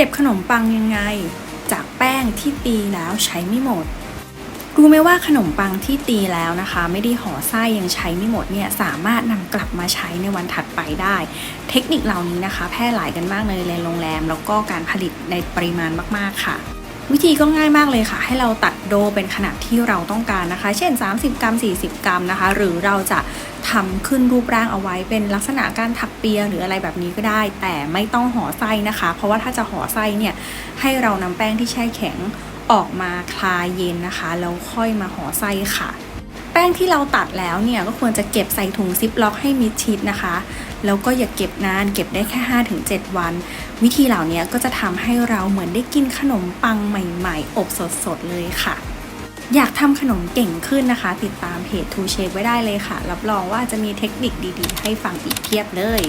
เก็บขนมปังยังไง จากแป้งที่ตีแล้วใช้ไม่หมด รู้ไหมว่าขนมปังที่ตีแล้วนะคะ ไม่ได้ห่อไส้ยังใช้ไม่หมดเนี่ยสามารถนำกลับมาใช้ในวันถัดไปได้ เทคนิคเหล่านี้นะคะ แพร่หลายกันมากเลยในโรงแรม แล้วก็การผลิตในปริมาณมากๆค่ะวิธีก็ง่ายมากเลยค่ะ ให้เราตัดโดเป็นขนาดที่เราต้องการนะคะ เช่น 30 กรัม 40 กรัมนะคะ หรือเราจะ ทำขึ้นรูปร่างเอาไว้ เป็นลักษณะการถักเปียหรืออะไรแบบนี้ก็ได้ แต่ไม่ต้องห่อไส้นะคะ เพราะว่าถ้าจะห่อไส้เนี่ยให้เรานำแป้งที่แช่แข็งออกมาคลายเย็นนะคะแล้วค่อยมาห่อไส้ค่ะ แป้งที่เราตัดแล้วเนี่ยก็ควรจะเก็บใส่ถุงซิปล็อกให้มิดชิดนะคะแล้วก็อย่าเก็บนานเก็บได้แค่ 5-7 วัน วิธีเหล่านี้ก็จะทำให้เราเหมือนได้กินขนมปังใหม่ ๆ อบสดๆเลยค่ะ อยากทำขนมเก่งขึ้นนะคะ ติดตามเพจ Two Shape ไว้ได้เลยค่ะ รับรองว่าจะมีเทคนิคดีๆ ให้ฟังอีกเพียบเลย